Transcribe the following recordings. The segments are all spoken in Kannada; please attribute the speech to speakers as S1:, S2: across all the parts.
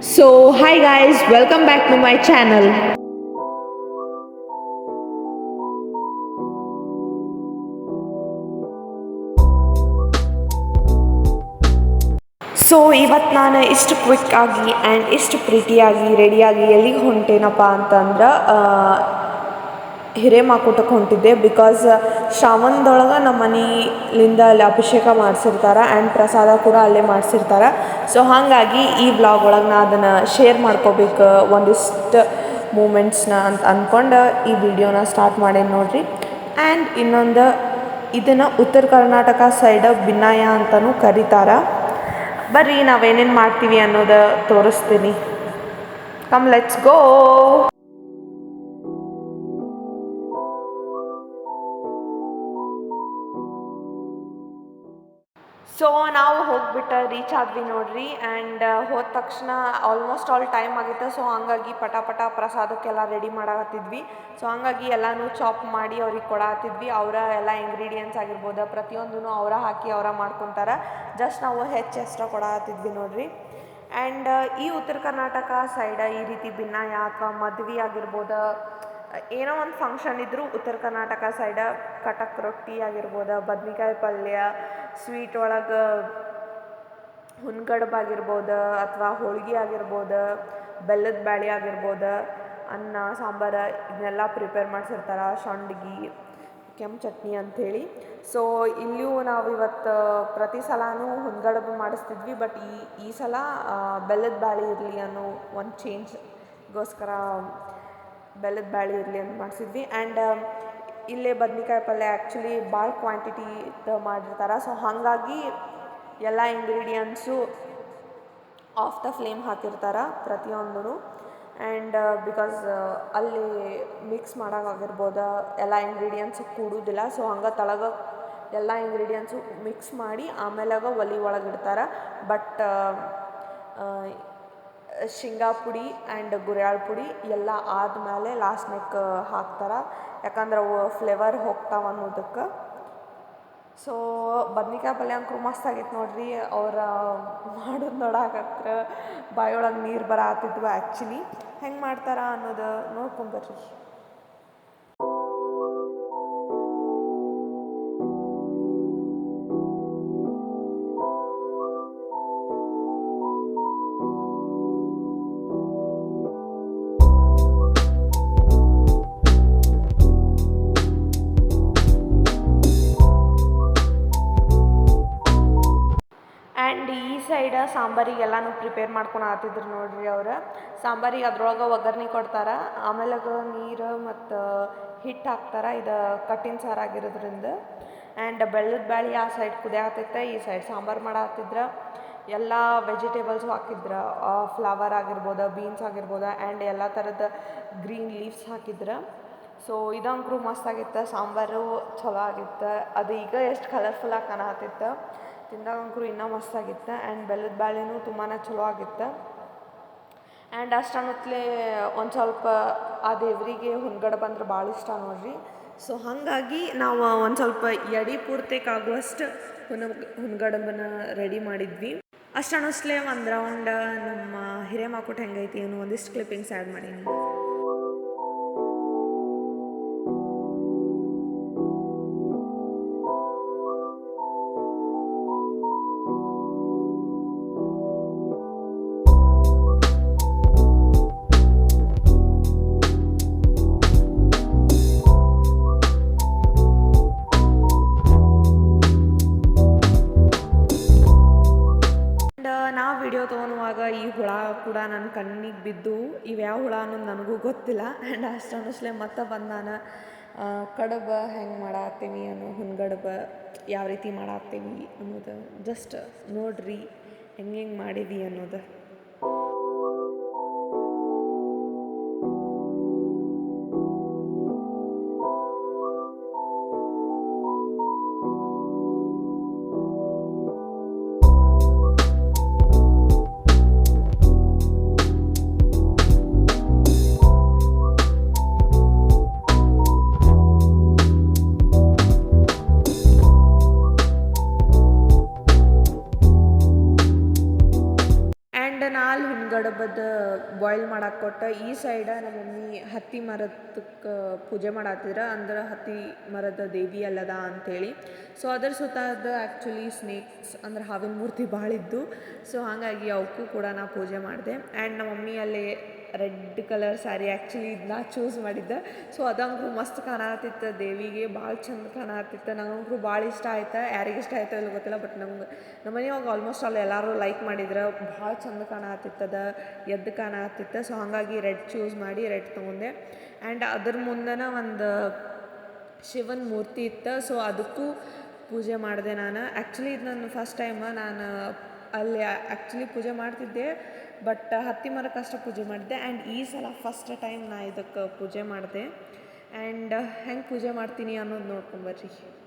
S1: So, hi guys, welcome back to my channel. So ಇವತ್ತು ನಾನು ಇಷ್ಟು ಕ್ವಿಕ್ ಆಗಿ ಆ್ಯಂಡ್ ಇಷ್ಟು ಪ್ರೀತಿಯಾಗಿ ರೆಡಿಯಾಗಿ ಎಲ್ಲಿಗೆ ಹೊಂಟೇನಪ್ಪ ಅಂತಂದ್ರೆ ಹಿರೇಮಾಕೂಟಕ್ಕೆ ಹೊಂಟಿದ್ದೆ ಬಿಕಾಸ್ ಶ್ರಾವಣದೊಳಗೆ ನಮ್ಮ ಮನೆಯಿಂದ ಅಲ್ಲಿ ಅಭಿಷೇಕ ಮಾಡಿಸಿರ್ತಾರೆ ಆ್ಯಂಡ್ ಪ್ರಸಾದ ಕೂಡ ಅಲ್ಲೇ ಮಾಡಿಸಿರ್ತಾರೆ. ಸೊ ಹಾಗಾಗಿ ಈ ಬ್ಲಾಗ್ ಒಳಗೆ ನಾ ಅದನ್ನು ಶೇರ್ ಮಾಡ್ಕೋಬೇಕು ಒಂದಿಷ್ಟು ಮೂಮೆಂಟ್ಸ್ನ ಅಂತ ಅಂದ್ಕೊಂಡು ಈ ವಿಡಿಯೋನ ಸ್ಟಾರ್ಟ್ ಮಾಡೇನಿ ನೋಡಿರಿ. ಆ್ಯಂಡ್ ಇನ್ನೊಂದು, ಇದನ್ನು ಉತ್ತರ ಕರ್ನಾಟಕ ಸೈಡ ಬಿನ್ನಾಯ ಅಂತಲೂ ಕರೀತಾರೆ. ಬರ್ರಿ, ನಾವೇನೇನು ಮಾಡ್ತೀವಿ ಅನ್ನೋದು ತೋರಿಸ್ತೀನಿ. ಕಮ್ ಲೆಟ್ಸ್ ಗೋ ಸೊ ನಾವು ಹೋಗ್ಬಿಟ್ಟು ರೀಚ್ ಆದ್ವಿ ನೋಡ್ರಿ ಆ್ಯಂಡ್ ಹೋದ ತಕ್ಷಣ ಆಲ್ಮೋಸ್ಟ್ ಆಲ್ ಟೈಮ್ ಆಗಿತ್ತು. ಸೊ ಹಂಗಾಗಿ ಪಟ ಪಟ ಪ್ರಸಾದಕ್ಕೆಲ್ಲ ರೆಡಿ ಮಾಡಾಕತ್ತಿದ್ವಿ. ಸೊ ಹಂಗಾಗಿ ಎಲ್ಲಾನು ಚಾಪ್ ಮಾಡಿ ಅವ್ರಿಗೆ ಕೊಡಾತಿದ್ವಿ ಅವರ ಎಲ್ಲ ಇಂಗ್ರೀಡಿಯೆಂಟ್ಸ್ ಆಗಿರ್ಬೋದು ಪ್ರತಿಯೊಂದೂ ಅವರ ಹಾಕಿ ಅವರ ಮಾಡ್ಕೊತಾರೆ. ಜಸ್ಟ್ ನಾವು ಹೆಚ್ಚು ಎಕ್ಸ್ಟ್ರಾ ಕೊಡಾತಿದ್ವಿ ನೋಡ್ರಿ. ಆ್ಯಂಡ್ ಈ ಉತ್ತರ ಕರ್ನಾಟಕ ಸೈಡ ಈ ರೀತಿ ಭಿನ್ನಾಯ ಅಥವಾ ಮದ್ವೆ ಆಗಿರ್ಬೋದು, ಏನೋ ಒಂದು ಫಂಕ್ಷನ್ ಇದ್ದರೂ ಉತ್ತರ ಕರ್ನಾಟಕ ಸೈಡ ಕಟಕ್ ರೊಟ್ಟಿ ಆಗಿರ್ಬೋದು, ಬದ್ನಿಕಾಯಿ ಪಲ್ಯ ಸ್ವೀಟ್ ಒಳಗೆ ಹುನ್ಗಡ್ಬು ಆಗಿರ್ಬೋದು ಅಥವಾ ಹೋಳ್ಗೆ ಆಗಿರ್ಬೋದು, ಬೆಲ್ಲದ ಬ್ಯಾಳಿ ಆಗಿರ್ಬೋದು, ಅನ್ನ, ಸಾಂಬಾರು ಇದನ್ನೆಲ್ಲ ಪ್ರಿಪೇರ್ ಮಾಡಿಸಿರ್ತಾರೆ ಸಂಡ್ಗಿ ಕೆಂಪು ಚಟ್ನಿ ಅಂಥೇಳಿ ಸೊ ಇಲ್ಲಿಯೂ ನಾವು ಇವತ್ತು ಪ್ರತಿ ಸಲನೂ ಮಾಡಿಸ್ತಿದ್ವಿ ಬಟ್ ಈ ಈ ಸಲ ಬೆಲ್ಲದ ಬ್ಯಾಳಿ ಇರಲಿ ಅನ್ನೋ ಒಂದು ಚೇಂಜ್ಗೋಸ್ಕರ ಬೆಲ್ಲದ ಬ್ಯಾಳಿ ಇರಲಿ ಅಂತ ಮಾಡಿಸಿದ್ವಿ. ಆ್ಯಂಡ್ ಇಲ್ಲೇ ಬದ್ನಿಕಾಯಿ ಪಲ್ಯ ಆ್ಯಕ್ಚುಲಿ ಭಾಳ ಕ್ವಾಂಟಿಟಿ ಮಾಡಿರ್ತಾರೆ. ಸೊ ಹಾಗಾಗಿ ಎಲ್ಲ ಇಂಗ್ರೀಡಿಯೆಂಟ್ಸು ಆಫ್ ದ ಫ್ಲೇಮ್ ಹಾಕಿರ್ತಾರೆ ಪ್ರತಿಯೊಂದೂ ಆ್ಯಂಡ್ ಬಿಕಾಸ್ ಅಲ್ಲಿ ಮಿಕ್ಸ್ ಮಾಡೋಕ್ಕಾಗಿರ್ಬೋದು ಎಲ್ಲ ಇಂಗ್ರೀಡಿಯೆಂಟ್ಸು ಕೂಡುವುದಿಲ್ಲ ಸೊ ಹಂಗೆ ತಳಗ ಎಲ್ಲ ಇಂಗ್ರೀಡಿಯೆಂಟ್ಸು ಮಿಕ್ಸ್ ಮಾಡಿ ಆಮೇಲಾಗ ಒಲೆ ಒಳಗೆ ಇಡ್ತಾರೆ ಬಟ್ ಶೇಂಗಾ ಪುಡಿ ಆ್ಯಂಡ್ ಗುರೆಳ್ ಪುಡಿ ಎಲ್ಲ ಆದಮೇಲೆ ಲಾಸ್ಟ್ನೆಕ್ ಹಾಕ್ತಾರೆ. ಯಾಕಂದ್ರೆ ಅವು ಫ್ಲೇವರ್ ಹೋಗ್ತಾವೆ ಅನ್ನೋದಕ್ಕೆ. ಸೊ ಬದ್ನಿಕಾಯಿ ಪಲ್ಯ ಅಂಕರು ಮಸ್ತ್ ಆಗೈತೆ ನೋಡ್ರಿ. ಅವ್ರ ಮಾಡೋದು ನೋಡಾಕತ್ರ ಬಾಯೊಳಗೆ ನೀರು ಬರತ್ತಿದ್ವು ಆ್ಯಕ್ಚುಲಿ ಹೆಂಗೆ ಮಾಡ್ತಾರ ಅನ್ನೋದು ನೋಡ್ಕೊಂಬರ್ರಿ ಸೈಡ ಸಾಂಬಾರಿಗೆಲ್ಲನೂ ಪ್ರಿಪೇರ್ ಮಾಡ್ಕೊಂಡು ಆತಿದ್ರು ನೋಡ್ರಿ ಅವ್ರು. ಸಾಂಬಾರಿಗೆ ಅದ್ರೊಳಗೆ ಒಗ್ಗರಣೆ ಕೊಡ್ತಾರೆ. ಆಮೇಲೆ ನೀರು ಮತ್ತು ಹಿಟ್ಟು ಹಾಕ್ತಾರೆ. ಇದು ಕಟ್ಟಿನ ಸಾರು ಆಗಿರೋದ್ರಿಂದ. ಆ್ಯಂಡ್ ಬೆಲ್ಲದ ಬ್ಯಾಳಿ ಆ ಸೈಡ್ ಕುದಿಯಾಕತ್ತೈತೆ ಈ ಸೈಡ್ ಸಾಂಬಾರು ಮಾಡತ್ತಿದ್ರ ಎಲ್ಲ ವೆಜಿಟೇಬಲ್ಸು ಹಾಕಿದ್ರ. ಫ್ಲವರ್ ಆಗಿರ್ಬೋದು ಬೀನ್ಸ್ ಆಗಿರ್ಬೋದು ಆ್ಯಂಡ್ ಎಲ್ಲ ಥರದ ಗ್ರೀನ್ ಲೀವ್ಸ್ ಹಾಕಿದ್ರೆ. ಸೊ ಇದಂಕ್ರು ಮಸ್ತ್ ಆಗಿತ್ತು. ಸಾಂಬಾರು ಚಲೋ ಆಗಿತ್ತು. ಅದು ಈಗ ಎಷ್ಟು ಕಲರ್ಫುಲ್ಲಾಗಿ ಕಾಣತ್ತಿತ್ತು ತಿಂದಾಗಂಕ್ರು ಇನ್ನೂ ಮಸ್ತ್ ಆಗಿತ್ತು. ಆ್ಯಂಡ್ ಬೆಲ್ಲದ ಬ್ಯಾಳಿನೂ ತುಂಬಾ ಚಲೋ ಆಗಿತ್ತು. ಆ್ಯಂಡ್ ಅಷ್ಟನ್ನತ್ಲೇ ಒಂದು ಸ್ವಲ್ಪ ಆ ದೇವರಿಗೆ ಹುನ್ಗಡ ಬಂದ್ರೆ ಭಾಳ ಇಷ್ಟ ನೋಡ್ರಿ. ಸೊ ಹಾಗಾಗಿ ನಾವು ಒಂದು ಸ್ವಲ್ಪ ಎಡಿ ಪೂರ್ತಿಕಾಗುವಷ್ಟು ಹುನ ಹುನ್ಗಡಬನ್ನು ರೆಡಿ ಮಾಡಿದ್ವಿ. ಅಷ್ಟನ್ನಸ್ಲೇ ಒಂದು ರೌಂಡ್ ನಮ್ಮ ಹಿರೇಮಾಕುಟ್ ಹೆಂಗೈತಿ ಅನ್ನೋ ಒಂದಿಷ್ಟು ಕ್ಲಿಪ್ಪಿಂಗ್ಸ್ ಆ್ಯಡ್ ಮಾಡೀನಿ ಹುಳ ಕೂಡ ನನ್ನ ಕಣ್ಣಿಗೆ ಬಿದ್ದು ಇವ್ಯಾವ ಹುಳ ಅನ್ನೋದು ನನಗೂ ಗೊತ್ತಿಲ್ಲ. ಆ್ಯಂಡ್ ಅಷ್ಟನ್ನಸ್ಲೆ ಮತ್ತೆ ಬಂದು ನಾನು ಕಡಬ ಹೆಂಗೆ ಮಾಡತ್ತೀವಿ ಅನ್ನೋ ಹುನ್ಗಡಬ ಯಾವ ರೀತಿ ಮಾಡತ್ತೀವಿ ಅನ್ನೋದು ಜಸ್ಟ್ ನೋಡ್ರಿ ಹೆಂಗೆ ಹೆಂಗೆ ಮಾಡಿದ್ವಿ ಅನ್ನೋದು. ಆ್ಯಂಡ್ ಹಿಂಗಡಬದ ಬಾಯ್ಲ್ ಮಾಡಕ್ಕೆ ಕೊಟ್ಟ, ಈ ಸೈಡ ನಮ್ಮ ಮಮ್ಮಿ ಹತ್ತಿ ಮರದಕ್ಕೆ ಪೂಜೆ ಮಾಡತ್ತಿದ್ರ ಅಂದ್ರೆ ಹತ್ತಿ ಮರದ ದೇವಿ ಅಲ್ಲದ ಅಂಥೇಳಿ ಸೊ ಅದರ ಸುತ್ತ ಅದು ಆ್ಯಕ್ಚುಲಿ ಸ್ನೇಕ್ಸ್ ಅಂದ್ರೆ ಹಾವಿನ ಮೂರ್ತಿ ಭಾಳ ಇದ್ದು ಸೊ ಹಾಗಾಗಿ ಅವಕ್ಕೂ ಕೂಡ ನಾ ಪೂಜೆ ಮಾಡಿದೆ. ಆ್ಯಂಡ್ ನಮ್ಮ ಮಮ್ಮಿ ಅಲ್ಲಿ ರೆಡ್ ಕಲರ್ ಸ್ಯಾರಿ ಆ್ಯಕ್ಚುಲಿ ಇದನ್ನ ಚೂಸ್ ಮಾಡಿದ್ದೆ. ಸೊ ಅದಂಗೂ ಮಸ್ತ್ ಕಾಣತಿತ್ತು. ದೇವಿಗೆ ಭಾಳ ಚಂದ ಕಾಣತಿತ್ತು. ನಂಗಂಕ್ರು ಭಾಳ ಇಷ್ಟ ಆಯ್ತು? ಯಾರಿಗೆ ಇಷ್ಟ ಆಯ್ತು ಇಲ್ಲ ಗೊತ್ತಿಲ್ಲ ಬಟ್ ನಮ್ಗೆ ನಮ್ಮ ಮನೆಯೊಳಗೆ ಆಲ್ಮೋಸ್ಟ್ ಅಲ್ಲಿ ಎಲ್ಲರೂ ಲೈಕ್ ಮಾಡಿದ್ರೆ. ಭಾಳ ಚಂದ ಕಾಣತಿತ್ತದ ಎದ್ದು ಕಾಣತಿತ್ತು. ಸೊ ಹಾಗಾಗಿ ರೆಡ್ ಚೂಸ್ ಮಾಡಿ ರೆಡ್ ತೊಗೊಂಡೆ. ಆ್ಯಂಡ್ ಅದ್ರ ಮುಂದೆನ ಒಂದು ಶಿವನ ಮೂರ್ತಿ ಇತ್ತು. ಸೊ ಅದಕ್ಕೂ ಪೂಜೆ ಮಾಡಿದೆ ನಾನು. ಆ್ಯಕ್ಚುಲಿ ಇದು ನನ್ನ ಫಸ್ಟ್ ಟೈಮ್ ನಾನು ಅಲ್ಲಿ ಆ್ಯಕ್ಚುಲಿ ಪೂಜೆ ಮಾಡ್ತಿದ್ದೆ. ಬಟ್ ಹತ್ತಿ ಮರಕ್ಕಷ್ಟೇ ಪೂಜೆ ಮಾಡಿದೆ ಆ್ಯಂಡ್ ಈ ಸಲ ಫಸ್ಟ್ ಟೈಮ್ ನಾ ಇದಕ್ಕೆ ಪೂಜೆ ಮಾಡಿದೆ. ಆ್ಯಂಡ್ ಹೆಂಗೆ ಪೂಜೆ ಮಾಡ್ತೀನಿ ಅನ್ನೋದು ನೋಡ್ಕೊಂಬರ್ರಿ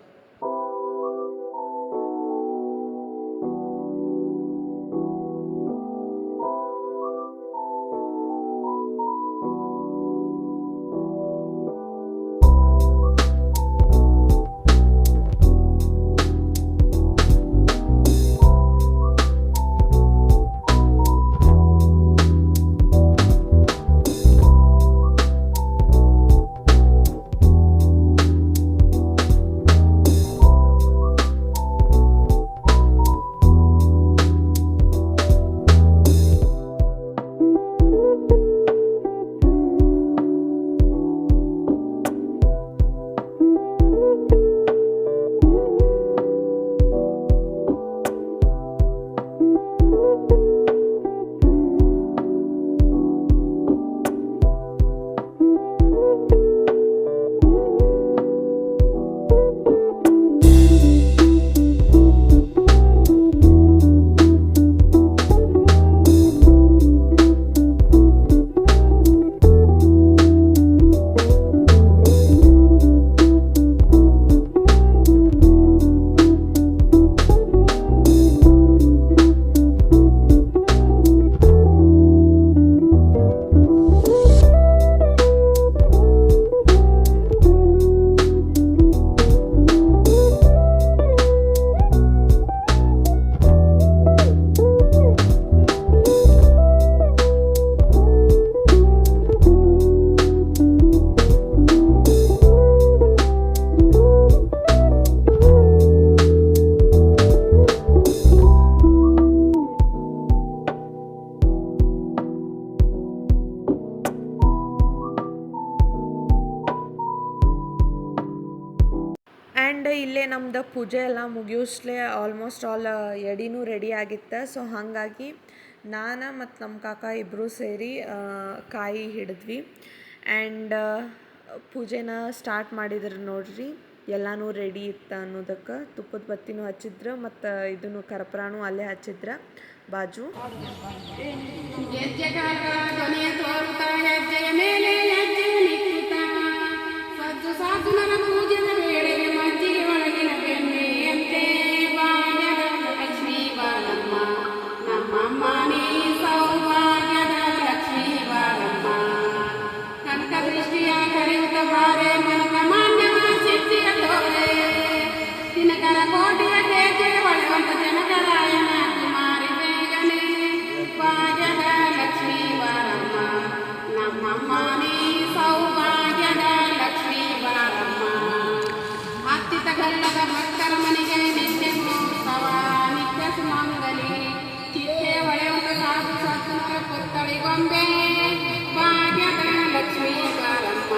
S1: ಆ್ಯಂಡ್ ಇಲ್ಲೇ ನಮ್ದು ಪೂಜೆ ಎಲ್ಲ ಮುಗಿಯೋಷ್ಟಲೇ ಆಲ್ಮೋಸ್ಟ್ ಆಲ್ ಎಡಿನೂ ರೆಡಿ ಆಗಿತ್ತು. ಸೊ ಹಾಗಾಗಿ ನಾನು ಮತ್ತು ನಮ್ಮ ಕಾಕ ಇಬ್ಬರೂ ಸೇರಿ ಕಾಯಿ ಹಿಡಿದ್ವಿ. ಆ್ಯಂಡ್ ಪೂಜೆನ ಸ್ಟಾರ್ಟ್ ಮಾಡಿದ್ರು ನೋಡ್ರಿ, ಎಲ್ಲನೂ ರೆಡಿ ಇತ್ತು ಅನ್ನೋದಕ್ಕೆ. ತುಪ್ಪದ ಬತ್ತಿನೂ ಹಚ್ಚಿದ್ರು ಮತ್ತು ಇದನ್ನು ಕರ್ಪೂರನೂ ಅಲ್ಲೇ ಹಚ್ಚಿದ್ರು. ಬಾಜು.
S2: వందే భాగ్యధనలక్ష్మీ వారమ్మ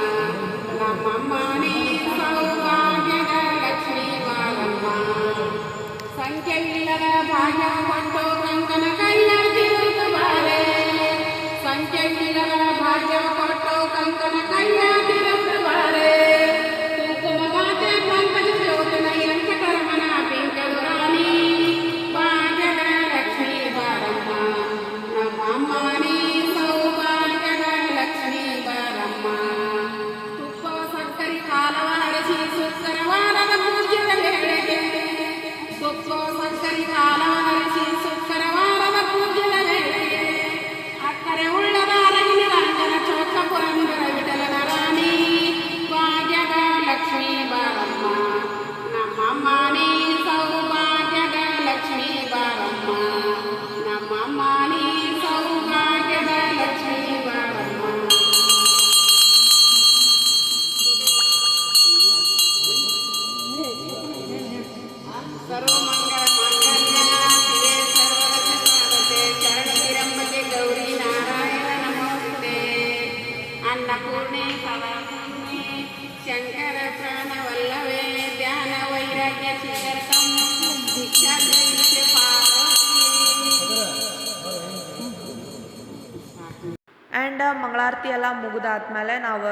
S2: నమ్మమ్మ నీ సౌభాగ్యధనలక్ష్మీ వారమ్మ సంఖ్య ఇల్లದ భాగ్యం కొంటూ
S1: ಆ್ಯಂಡ್ uh, ಮಂಗಳಾರತಿ ಎಲ್ಲ ಮುಗಿದಾದ್ಮೇಲೆ ನಾವು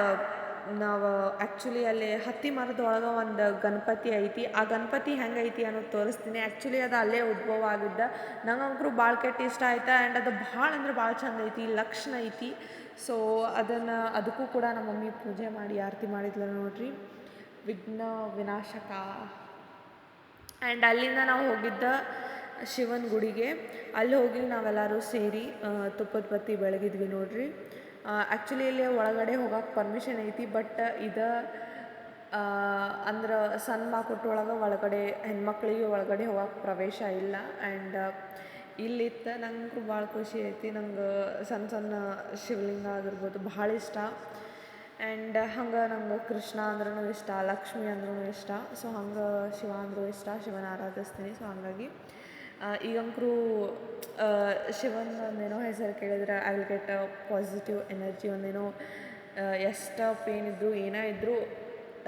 S1: ನಾವು ಆ್ಯಕ್ಚುಲಿ ಅಲ್ಲಿ ಹತ್ತಿ ಮರದೊಳಗೆ ಒಂದು ಗಣಪತಿ ಐತಿ. ಆ ಗಣಪತಿ ಹೆಂಗೈತಿ ಅನ್ನೋದು ತೋರಿಸ್ತೀನಿ. ಆ್ಯಕ್ಚುಲಿ ಅದು ಅಲ್ಲೇ ಉದ್ಭವ ಆಗಿದ್ದ. ನಂಗಂಕರು ಭಾಳ ಕೆಟ್ಟ ಇಷ್ಟ ಆಯ್ತು. ಆ್ಯಂಡ್ ಅದು ಭಾಳ ಅಂದ್ರೆ ಭಾಳ ಚಂದ ಐತಿ, ಲಕ್ಷಣ ಐತಿ. ಸೊ ಅದನ್ನು, ಅದಕ್ಕೂ ಕೂಡ ನಮ್ಮ ಮಮ್ಮಿ ಪೂಜೆ ಮಾಡಿ, ಆರತಿ ಮಾಡಿದ್ಲು ನೋಡ್ರಿ. ವಿಘ್ನ ವಿನಾಶಕ. ಆ್ಯಂಡ್ ಅಲ್ಲಿಂದ ನಾವು ಹೋಗಿದ್ದ ಶಿವನ ಗುಡಿಗೆ. ಅಲ್ಲಿ ಹೋಗಿ ನಾವೆಲ್ಲರೂ ಸೇರಿ ತುಪ್ಪದ ಬತ್ತಿ ಬೆಳಗಿದ್ವಿ ನೋಡ್ರಿ. ಆ್ಯಕ್ಚುಲಿ ಇಲ್ಲಿ ಒಳಗಡೆ ಹೋಗಕ್ಕೆ ಪರ್ಮಿಷನ್ ಐತಿ ಬಟ್ ಇದು ಅಂದ್ರೆ ಸಣ್ಣ ಕೊಟ್ಟೊಳಗೆ ಒಳಗೆ ಒಳಗಡೆ, ಹೆಣ್ಮಕ್ಳಿಗೆ ಒಳಗಡೆ ಹೋಗಕ್ಕೆ ಪ್ರವೇಶ ಇಲ್ಲ. ಆ್ಯಂಡ್ ಇಲ್ಲಿತ್ತ ನಂಗೆ ಭಾಳ ಖುಷಿ ಐತಿ, ನಂಗೆ ಸಣ್ಣ ಸಣ್ಣ ಶಿವಲಿಂಗ ಆಗಿರ್ಬೋದು ಭಾಳ ಇಷ್ಟ. ಆ್ಯಂಡ್ ಹಂಗೆ ನಂಗೆ ಕೃಷ್ಣ ಅಂದ್ರೂ ಇಷ್ಟ, ಲಕ್ಷ್ಮಿ ಅಂದ್ರೂ ಇಷ್ಟ. ಸೊ ಹಂಗೆ ಶಿವ ಅಂದರೂ ಇಷ್ಟ, ಶಿವನ ಆರಾಧಿಸ್ತೀನಿ. ಸೊ ಹಂಗಾಗಿ ಈಗಂಕರು ಶಿವನ ಒಂದೇನೋ ಹೆಸರು ಕೇಳಿದ್ರೆ I will get positive energy ಒಂದೇನೋ ಎಷ್ಟು ಪೇನ್ ಇದ್ದರೂ ಏನೇ ಇದ್ದರೂ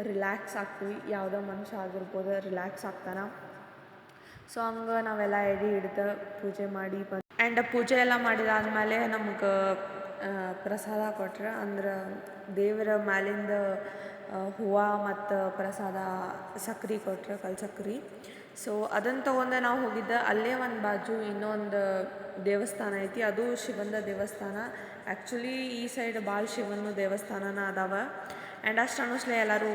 S1: ರಿಲ್ಯಾಕ್ಸ್ ಆಗ್ತೀವಿ. ಯಾವುದೋ ಮನುಷ್ಯ ಆಗಿರ್ಬೋದು ರಿಲ್ಯಾಕ್ಸ್ ಆಗ್ತಾನೆ. ಸೊ ಹಂಗೆ ನಾವೆಲ್ಲ ಎಡಿ ಹಿಡ್ದು ಪೂಜೆ ಮಾಡಿ ಬಂದು ಆ್ಯಂಡ್ ಪೂಜೆ ಎಲ್ಲ ಮಾಡಿದಾದ್ಮೇಲೆ ನಮ್ಗೆ ಪ್ರಸಾದ ಕೊಟ್ರೆ ಅಂದ್ರೆ ದೇವರ ಮ್ಯಾಲಿಂದ ಹೂವು ಮತ್ತು ಪ್ರಸಾದ ಸಕ್ರೆ ಕೊಟ್ರೆ ಕಲ್ ಸಕ್ರೆ. ಸೊ ಅದನ್ನು ತೊಗೊಂಡು ನಾವು ಹೋಗಿದ್ದ, ಅಲ್ಲೇ ಒಂದು ಬಾಜು ಇನ್ನೊಂದು ದೇವಸ್ಥಾನ ಐತಿ, ಅದು ಶಿವಂದ ದೇವಸ್ಥಾನ. ಆ್ಯಕ್ಚುಲಿ ಈ ಸೈಡ್ ಭಾಳ ಶಿವನ ದೇವಸ್ಥಾನನ ಅದಾವ. ಆ್ಯಂಡ್ ಅಷ್ಟು ಅನ್ನಿಸ್ಲೆ ಎಲ್ಲರೂ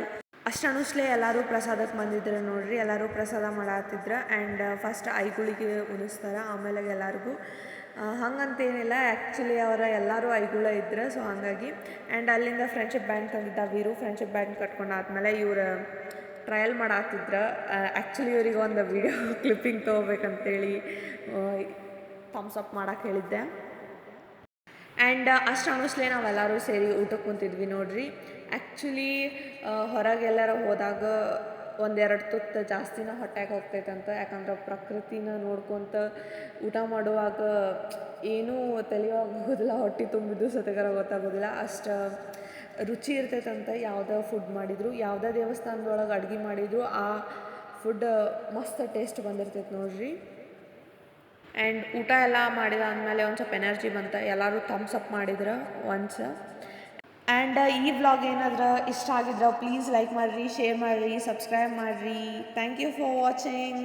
S1: ಅಷ್ಟು ಅನ್ನಿಸ್ಲೆ ಎಲ್ಲರೂ ಪ್ರಸಾದಕ್ಕೆ ಬಂದಿದ್ರು ನೋಡ್ರಿ, ಎಲ್ಲರೂ ಪ್ರಸಾದ ಮಾಡತ್ತಿದ್ರು ಆ್ಯಂಡ್ ಫಸ್ಟ್ ಐಗುಳಿಗೆ ಉಣಿಸ್ತಾರೆ, ಆಮೇಲೆ ಎಲ್ಲರಿಗೂ ಹಂಗಂತೇನಿಲ್ಲ ಆ್ಯಕ್ಚುಲಿ ಅವರ ಎಲ್ಲರೂ ಐಗುಳ ಇದ್ರು ಸೊ ಹಾಗಾಗಿ ಆ್ಯಂಡ್ ಅಲ್ಲಿಂದ ಫ್ರೆಂಡ್ಶಿಪ್ ಬ್ಯಾಂಡ್ ತಂದಿದ್ದ ವೀರು ಫ್ರೆಂಡ್ಶಿಪ್ ಬ್ಯಾಂಡ್ ಕಟ್ಕೊಂಡಾದ್ಮೇಲೆ ಇವ್ರು ಟ್ರಯಲ್ ಮಾಡಾತಿದ್ರು. ಆ್ಯಕ್ಚುಲಿ ಇವ್ರಿಗೆ ಒಂದು ವಿಡಿಯೋ ಕ್ಲಿಪ್ಪಿಂಗ್ ತೊಗೋಬೇಕಂತೇಳಿ ಥಮ್ಸ್ ಅಪ್ ಮಾಡಕ್ಕೆ ಹೇಳಿದ್ದೆ. ಆ್ಯಂಡ್ ಅಷ್ಟು ಅನ್ನಿಸ್ಲೆ ನಾವೆಲ್ಲರೂ ಸೇರಿ ಊಟಕ್ಕೆ ಕುಂತಿದ್ವಿ ನೋಡ್ರಿ. ಆ್ಯಕ್ಚುಲಿ ಹೊರಗೆಲ್ಲರ ಹೋದಾಗ ಒಂದೆರಡು ತುತ್ತು ಜಾಸ್ತಿನ ಹೊಟ್ಟೆಗೆ ಹೋಗ್ತೈತಂತ. ಯಾಕಂದ್ರೆ ಪ್ರಕೃತಿನ ನೋಡ್ಕೊತ ಊಟ ಮಾಡುವಾಗ ಏನೂ ತಲೆಯೋಗೋದಿಲ್ಲ, ಹೊಟ್ಟೆ ತುಂಬಿದ್ದು ಸತಗರ ಗೊತ್ತಾಗೋದಿಲ್ಲ. ಅಷ್ಟು ರುಚಿ ಇರ್ತೈತಂತ ಯಾವುದೇ ಫುಡ್ ಮಾಡಿದ್ರು. ಯಾವುದೇ ದೇವಸ್ಥಾನದೊಳಗೆ ಅಡುಗೆ ಮಾಡಿದ್ರು, ಆ ಫುಡ್ ಮಸ್ತ್ ಟೇಸ್ಟ್ ಬಂದಿರ್ತೈತೆ ನೋಡ್ರಿ. ಆ್ಯಂಡ್ ಊಟ ಎಲ್ಲ ಮಾಡಿದಾದ್ಮೇಲೆ ಒಂದು ಸ್ವಲ್ಪ ಎನರ್ಜಿ ಬಂತ. ಎಲ್ಲರೂ ಥಮ್ಸ್ ಅಪ್ ಮಾಡಿದ್ರು ಒನ್ಸ್ ಆ್ಯಂಡ್ ಈ ವ್ಲಾಗ್ ಏನಾದ್ರೆ ಇಷ್ಟ ಆಗಿದ್ರೆ ಪ್ಲೀಸ್ ಲೈಕ್ ಮಾಡಿರಿ ಶೇರ್ ಮಾಡಿರಿ ಸಬ್ಸ್ಕ್ರೈಬ್ ಮಾಡಿರಿ. Thank you for watching